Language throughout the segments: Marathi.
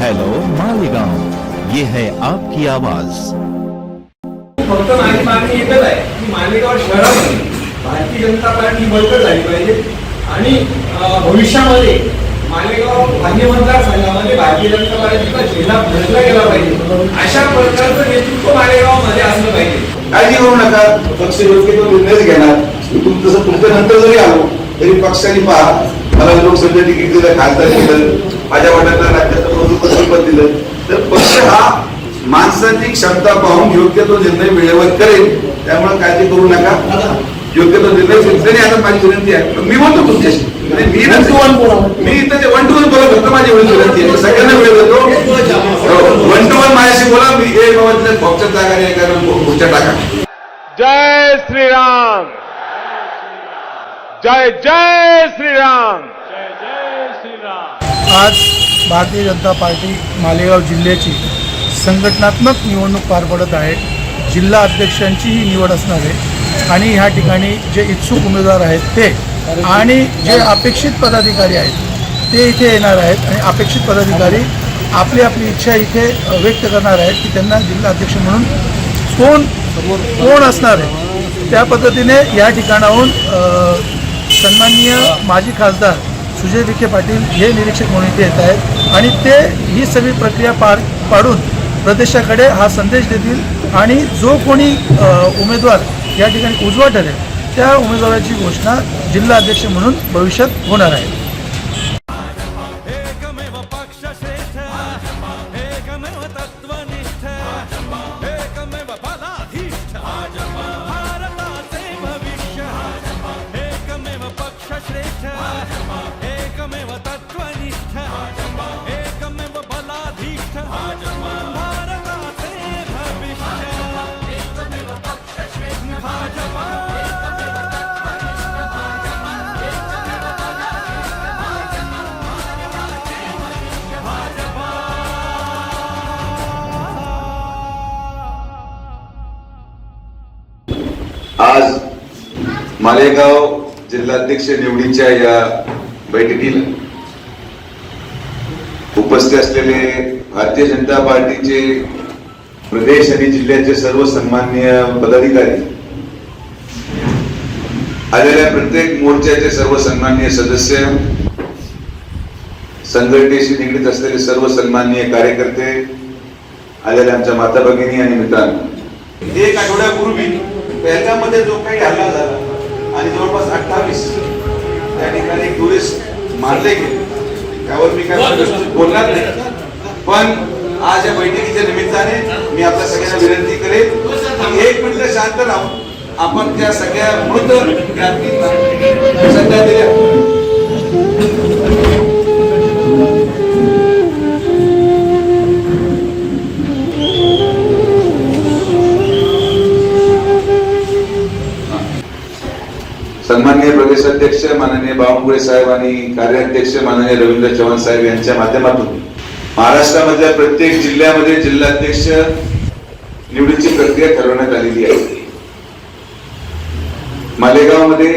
हेलो मालेगांव ये है आपकी आवाज. फक्त माझी मागणी एकच आहे. की मालेगाव शहरामध्ये भारतीय जनता पार्टी बळकट झाली पाहिजे. आणि भविष्यामध्ये मालेगाव भाग्य मतदारसंघामध्ये भारतीय जनता पार्टीचा झेंडा फडकला गेला पाहिजे. अशा प्रकारचं नेतृत्व मालेगावमध्ये असलं पाहिजे. काळजी करू नका? पक्ष योग्य तो निर्णयच घेणार. मी तुम तसं तुमच्या नंतर जरी आलो तरी पक्षाने पहा. मला लोकसभेचं तिकीट दिलं खासदार दिलं. माझ्या दिलं हा माणसाची क्षमता पाहून योग्य तो निर्णय वेळेवर करेल त्यामुळे काळजी करू नका. योग्य तो निर्णय घेतल्याने आता माझी विनंती आहे. मी बोलतो तुमच्याशी. म्हणजे मी नसतो- मी इथं वन टू वन बोलत होतो माझी एवढी विनंती आहे. सगळ्यांना वेळ देतो. वन टू वन माझ्याशी बोला. मी हे बाबा पक्षात जागा नाही कारण टाका. जय श्री राम जय जय श्री राम आज भारतीय जनता पार्टी मालेगाव जिल्ह्याची संघटनात्मक निवडणूक पार पडत आहे. जिल्हा अध्यक्षांची ही निवड असणार आहे. आणि ह्या ठिकाणी जे इच्छुक उमेदवार आहेत ते आणि जे अपेक्षित पदाधिकारी आहेत ते इथे येणार आहेत. आणि अपेक्षित पदाधिकारी आपली आपली इच्छा इथे व्यक्त करणार आहेत की त्यांना जिल्हा अध्यक्ष म्हणून कोण कोण असणार आहे? त्या पद्धतीने या ठिकाणाहून सन्माननीय माजी खासदार सुजय विखे पाटील हे निरीक्षक म्हणून इथे येत आहेत. आणि ते ही सगळी प्रक्रिया पार पाडून प्रदेशाकडे हा संदेश देतील. आणि जो कोणी उमेदवार या ठिकाणी उजवा ठरेल त्या उमेदवाराची घोषणा जिल्हा अध्यक्ष म्हणून भविष्यात होणार आहे. आज मालेगाव जिल्हाध्यक्ष निवडीच्या या बैठकीला उपस्थित असलेले भारतीय जनता पार्टीचे प्रदेश आणि जिल्ह्याचे सर्व सन्मान्य पदाधिकारी आलेल्या प्रत्येक मोर्चाचे सर्व सन्मान्य सदस्य संघटनेशी निगडीत असलेले सर्व सन्माननीय कार्यकर्ते आलेल्या आमच्या माता भगिनी आणि मित्रांनो. एक आठवड्यापूर्वी पहिल्यामध्ये जो काही हल्ला झाला आणि जवळपास अठ्ठावीस त्या ठिकाणी टुरिस्ट मारले गेले. त्यावर मी काय बोलणार नाही. पण आज या बैठकीच्या निमित्ताने मी आपल्या सगळ्यांना विनंती करेन की एक मिनिट शांत राहून आपण त्या सगळ्या मृत क्रांतींना श्रद्धा दिल्या सन्माननीय प्रदेशाध्यक्ष माननीय बावनकुळे साहेब आणि कार्याध्यक्ष माननीय रवींद्र चव्हाण साहेब यांच्या माध्यमातून महाराष्ट्रामधल्या प्रत्येक जिल्ह्यामध्ये जिल्हाध्यक्ष निवडीची प्रक्रिया ठरवण्यात आलेली आहे. मालेगावमध्ये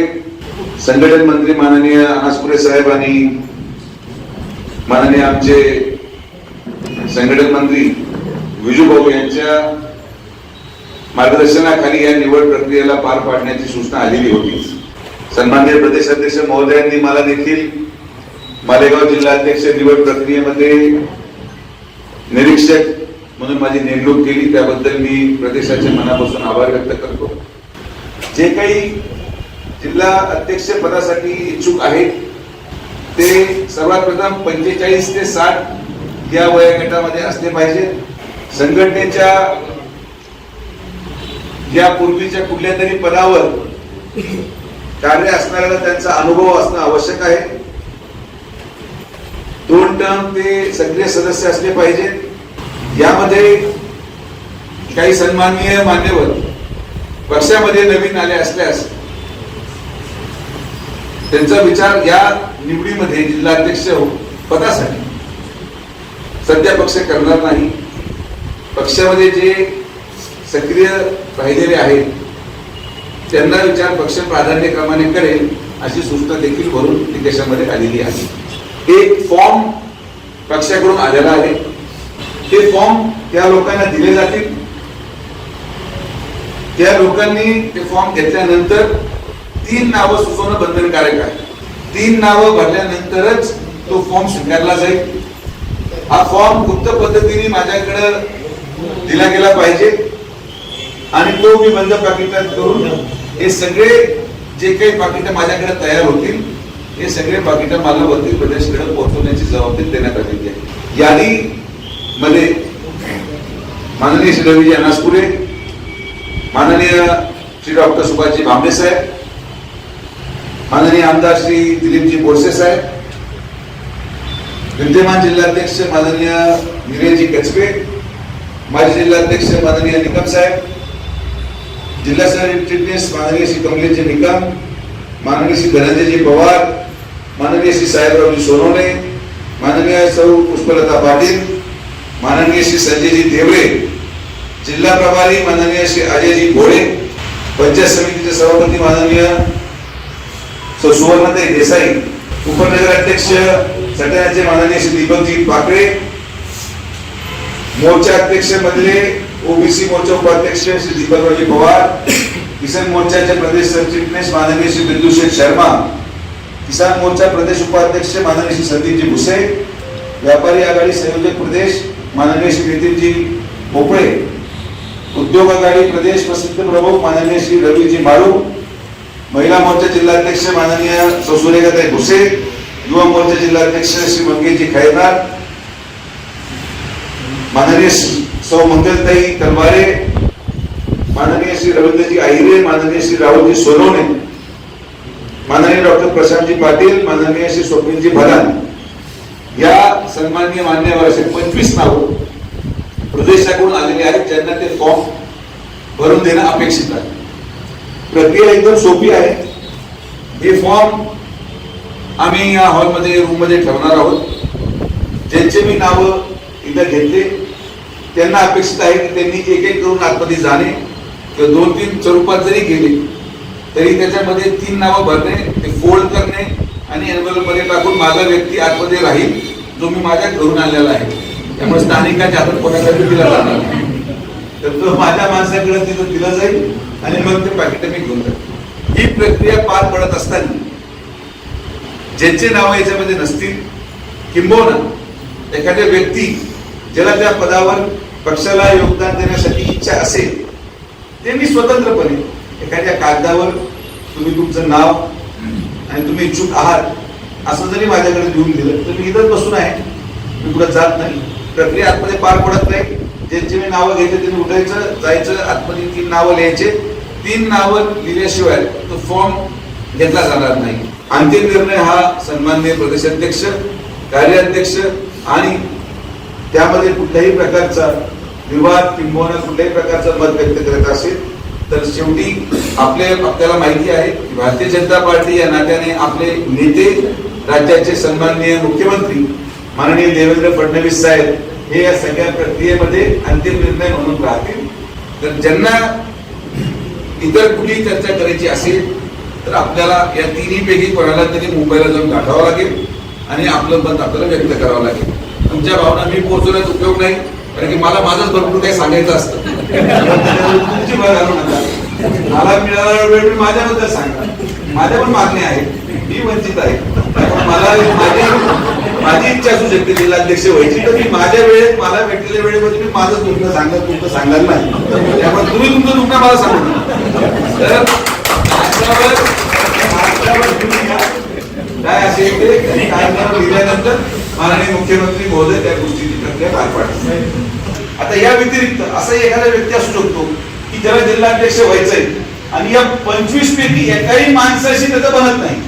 संघटन मंत्री माननीय अनासपुरे साहेब आणि माननीय आमचे संघटन मंत्री विजूभाऊ यांच्या मार्गदर्शनाखाली या निवड प्रक्रियेला पार पाडण्याची सूचना आलेली होती. सन्माननीय प्रदेशाध्यक्ष महोदयांनी मला देखील मालेगाव जिल्हाध्यक्ष निवड प्रक्रियेमध्ये निरीक्षक म्हणून माझी नेमणूक केली. त्याबद्दल मी प्रदेशाचे मनापासून आभार व्यक्त करतो. जे काही जिल्हा अध्यक्ष पदासाठी इच्छुक आहेत ते सर्वात प्रथम पंचेचाळीस ते साठ या वयोगटामध्ये असले पाहिजे संघटनेच्या या पूर्वीच्या कुठल्या तरी पदावर कार्य असणाऱ्याला त्यांचा अनुभव असणं आवश्यक आहे. दोन टर्म ते सक्रिय सदस्य असले पाहिजेत यामध्ये काही सन्माननीय मान्यवर पक्षामध्ये नवीन आले असल्यास त्यांचा विचार या निवडीमध्ये जिल्हाध्यक्ष पदासाठी सध्या पक्ष करणार नाही. पक्षामध्ये जे सक्रिय राहिलेले आहेत त्यांना विचार पक्ष प्राधान्यक्रमाने करेल अशी सूचना देखील भरून निकषामध्ये आलेली आहे. एक फॉर्म पक्षाकडून आलेला आहे. ते फॉर्म त्या लोकांना दिले जातील. त्या लोकांनी ते फॉर्म घेतल्यानंतर तीन नावं सुचवणं बंधनकारक आहे. तीन नावं भरल्यानंतरच तो फॉर्म स्वीकारला जाईल. हा फॉर्म गुप्त पद्धतीने माझ्याकडे दिला गेला पाहिजे. आणि तो मी बंद पाकिटात करून हे सगळे जे काही पाकिट माझ्याकडे तयार होतील हे सगळे पाकिट मला वरती प्रदेशकडे पोहोचवण्याची जबाबदारी देण्यात आलेली आहे. यादी मध्ये माननीय श्री रवीजी अनासपुरे माननीय श्री डॉक्टर सुभाषजी भांबे साहेब माननीय आमदार श्री दिलीपजी बोरसे साहेब विद्यमान जिल्हाध्यक्ष माननीय निरेजी कचपे माजी जिल्हाध्यक्ष माननीय निकम साहेब जिल्हा सरचिटणीस माननीय श्री कमलेशजी निकम माननीय श्री धनंजयजी पवार माननीय श्री साहेबरावजी सोनवणे माननीय सौ पुष्पलता पाटील माननीय श्री संजयजी देवरे जिल्हा प्रभारी माननीय श्री अजयजी घोडे पंचायत समितीचे सभापती माननीय सो सुवर्णताई देसाई उपनगराध्यक्ष सटाण्याचे माननीय श्री दीपकजी पाकळे मोर्चा अध्यक्ष मधले ओबीसी मोर्चा उपाध्यक्ष श्री दीपकरावजी पवार किसान मोर्चाचे प्रदेश सरचिटणीस माननीय श्री बिंदूशेठ शर्मा किसान मोर्चा प्रदेश उपाध्यक्ष माननीय श्री संदीपजी भुसे व्यापारी आघाडी संयोजक प्रदेश माननीय श्री नितीनजी भोपळे उद्योग आघाडी प्रदेश प्रसिद्ध प्रमुख माननीय श्री रवीजी माळू महिला मोर्चा जिल्हाध्यक्ष माननीय सौ सुरेखाताई भुसे युवा मोर्चा जिल्हाध्यक्ष श्री मंगेशजी खैरनार माननीय सौ मंगलताई तलवारे माननीय श्री रवींद्रजी आहिरे माननीय श्री राहुलजी सोनवणे माननीय डॉक्टर प्रशांतजी पाटील माननीय श्री स्वप्नीलजी भदान या सन्माननीय मान्यवर असे पंचवीस नावं प्रदेशाकडून आलेले आहेत ज्यांना ते फॉर्म भरून देणं अपेक्षित आहे. प्रक्रिया एकदम सोपी आहे. हे फॉर्म आम्ही या हॉलमध्ये रूममध्ये ठेवणार आहोत. ज्यांचे मी नावं इथं घेतले त्यांना अपेक्षित आहे की त्यांनी एक एक करून आतमध्ये जाणे किंवा दोन तीन स्वरूपात जरी गेले तरी त्याच्यामध्ये तीन नावं भरणे ते फोल्ड करणे आणि मध्ये टाकून माझा व्यक्ती आतमध्ये राहील जो मी माझ्या घरून आणलेला आहे. त्यामुळे स्थानिकांच्या हातात कोणासाठी दिला जाणार तर तो माझ्या माणसाकडे तिथं दिला जाईल आणि मग ते पाकिट मी घेऊन जाईल. ही प्रक्रिया पार पडत असताना ज्यांचे नावं याच्यामध्ये नसतील किंबहुना एखाद्या व्यक्ती ज्याला त्या पदावर पक्षाला योगदान देण्यासाठी इच्छा असेल त्यांनी स्वतंत्रपणे एखाद्या कागदावर तुम्ही तुमचं नाव आणि तुम्ही इच्छुक आहात असं जरी माझ्याकडे लिहून दिलं तर मी इथंच बसून आहे. मी कुठं जात नाही. प्रक्रिया आतमध्ये पार पडत नाही. ज्यांची मी नावं घेते त्यांनी उठायचं जायचं आतमध्ये तीन नावं लिहायचे. तीन नावं लिहिल्याशिवाय तो फॉर्म घेतला जाणार नाही. अंतिम निर्णय हा सन्माननीय प्रदेशाध्यक्ष कार्याध्यक्ष आणि त्यामध्ये कुठल्याही प्रकारचा विवाद किंबहुना कुठल्याही प्रकारचं मत व्यक्त करत असेल तर शेवटी आपले आपल्याला माहिती आहे की भारतीय जनता पार्टी या नात्याने आपले नेते राज्याचे सन्माननीय मुख्यमंत्री माननीय देवेंद्र फडणवीस साहेब हे या सगळ्या प्रक्रियेमध्ये अंतिम निर्णय म्हणून राहतील. तर ज्यांना इतर कुठली चर्चा करायची असेल तर आपल्याला या तिन्ही पैकी कोणाला तरी मुंबईला जाऊन गाठावं लागेल आणि आपलं मत आपल्याला व्यक्त करावं लागेल. तुमच्या भावना मी पोहोचवण्यात उपयोग नाही. कारण की मला माझंच भरपूर काही सांगायचं असतं. तुमची भर घालू नका. मला मिळाला वेळ मी माझ्याबद्दल सांगा माझ्या पण मागणी आहे. मी वंचित आहे. मला माझी माझी इच्छा असू शकते जिल्हाध्यक्ष व्हायची तर मी माझ्या वेळेत मला भेटलेल्या वेळेमध्ये मी माझं दुःख सांगत तुमचं सांगणार नाही. त्यामुळे तुम्ही तुमचं दुःख मला सांगू तर काय असेल ते लिहिल्यानंतर माननीय मुख्यमंत्री महोदय त्या गोष्टी प्रक्रिया पार पाडतात. आता या व्यतिरिक्त असा एखादा व्यक्ती असू शकतो की ज्याला जिल्हाध्यक्ष व्हायचंय आणि या पंचवीस पैकी एकाही माणसाशी त्याचं बनत नाही.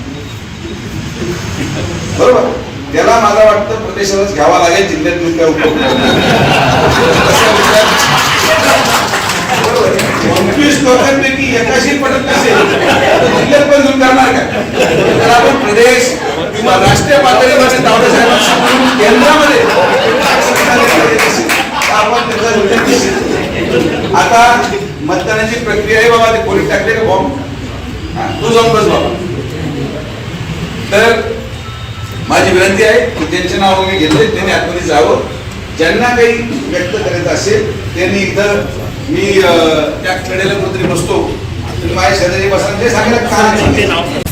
बरोबर? त्याला मला वाटतं प्रदेशालाच घ्यावा लागेल जिल्ह्यात काय उपयोग पंचवीस लोकांपैकी एकाशी पडत नसेल. तर जिल्ह्यात पण घेऊन करणार का तर आपण प्रदेश किंवा राष्ट्रीय पातळीमध्ये तावडे साहेबांशी केंद्रामध्ये आपण त्याचा निर्णय आता मतदानाची प्रक्रिया आहे बाबा ते कोणी टाकले का बॉम्ब तू जाऊन बस बाबा तर माझी विनंती आहे की ज्यांचे नाव मी घेतले त्यांनी आतमध्ये जावं. ज्यांना काही व्यक्त करायचं असेल त्यांनी इथं मी त्या कडेला कुठेतरी बसतो. तुम्ही माझ्या शेजारी बसा ते सांगायला काय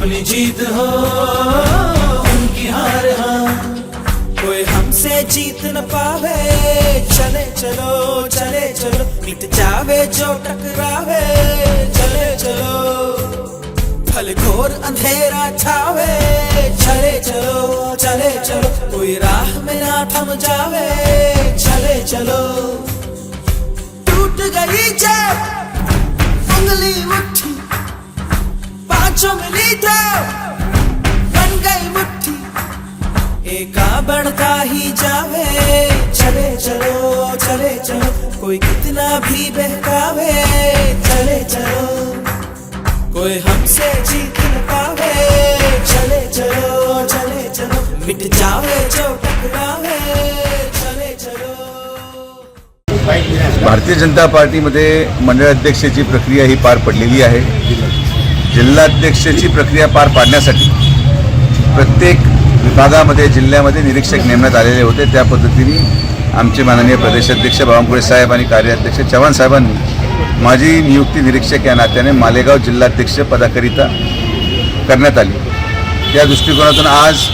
अपनी जीत हो, उनकी हार हाँ। कोई हमसे जीत न पावे, चले चलो चले चलो। मिट जावे जो टकरावे, चले चलो। फल घोर अंधेरा छावे, चले चलो चले चलो। कोई राह में ना थम जावे, चले चलो। टूट गई जब उंगली मुट्ठी बढ़ता ही जावे। चले चलो चले चलो, कोई कितना भी बहकावे। चले चलो, कोई हमसे जीत न पावे। चले चलो चले चलो, मिट जावे जो टकरावे। चले चलो। भारतीय जनता पार्टीमध्ये अध्यक्षाची प्रक्रिया ही पार पडलेली आहे. जिल्हाध्यक्षाची प्रक्रिया पार पाडण्यासाठी प्रत्येक विभागामध्ये जिल्ह्यामध्ये निरीक्षक नेमण्यात आलेले होते. त्या पद्धतीने आमचे माननीय प्रदेशाध्यक्ष बावनकुळे साहेब आणि कार्याध्यक्ष चव्हाण साहेबांनी माझी नियुक्ती निरीक्षक या नात्याने मालेगाव जिल्हाध्यक्ष पदाकरिता करण्यात आली. त्या दृष्टिकोनातून आज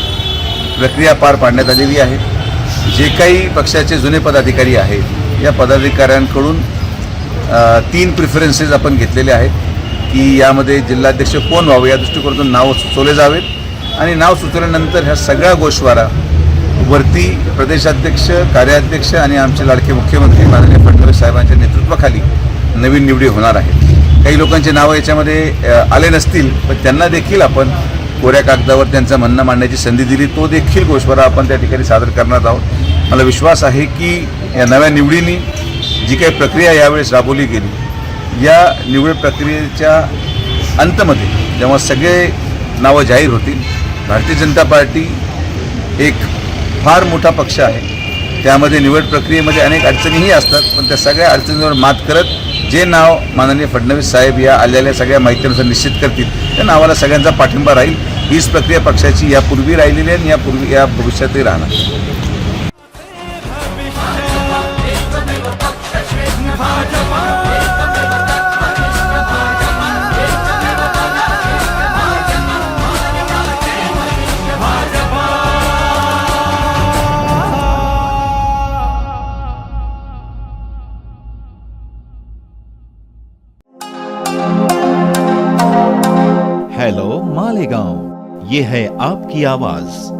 प्रक्रिया पार पाडण्यात आलेली आहे. जे काही पक्षाचे जुने पदाधिकारी आहेत या पदाधिकाऱ्यांकडून तीन प्रिफरन्सेस आपण घेतलेले आहेत की यामध्ये जिल्हाध्यक्ष कोण व्हावं या दृष्टिकोनातून नावं सुचवले जावेत आणि नाव सुचवल्यानंतर ह्या सगळ्या गोषवारा वरती प्रदेशाध्यक्ष कार्याध्यक्ष आणि आमचे लाडके मुख्यमंत्री माननीय फडणवीस साहेबांच्या नेतृत्वाखाली नवीन निवडी होणार आहेत. काही लोकांचे नावं याच्यामध्ये आले नसतील पण त्यांना देखील आपण कोऱ्या कागदावर त्यांचं म्हणणं मांडण्याची संधी दिली. तो देखील गोषवारा आपण त्या ठिकाणी सादर करणार आहोत. मला विश्वास आहे की या नव्या निवडीने जी काही प्रक्रिया यावेळेस राबवली गेली या निवड प्रक्रियेच्या अंतमध्ये जेव्हा सगळे नावं जाहीर होतील भारतीय जनता पार्टी एक फार मोठा पक्ष आहे. त्यामध्ये निवड प्रक्रियेमध्ये अनेक अडचणीही असतात पण त्या सगळ्या अडचणींवर मात करत जे नाव माननीय फडणवीस साहेब या आलेल्या सगळ्या माहितीनुसार निश्चित करतील त्या नावाला सगळ्यांचा पाठिंबा राहील. हीच प्रक्रिया पक्षाची यापूर्वी राहिलेली आहे आणि यापूर्वी या भविष्यातही राहणार ये है आपकी आवाज।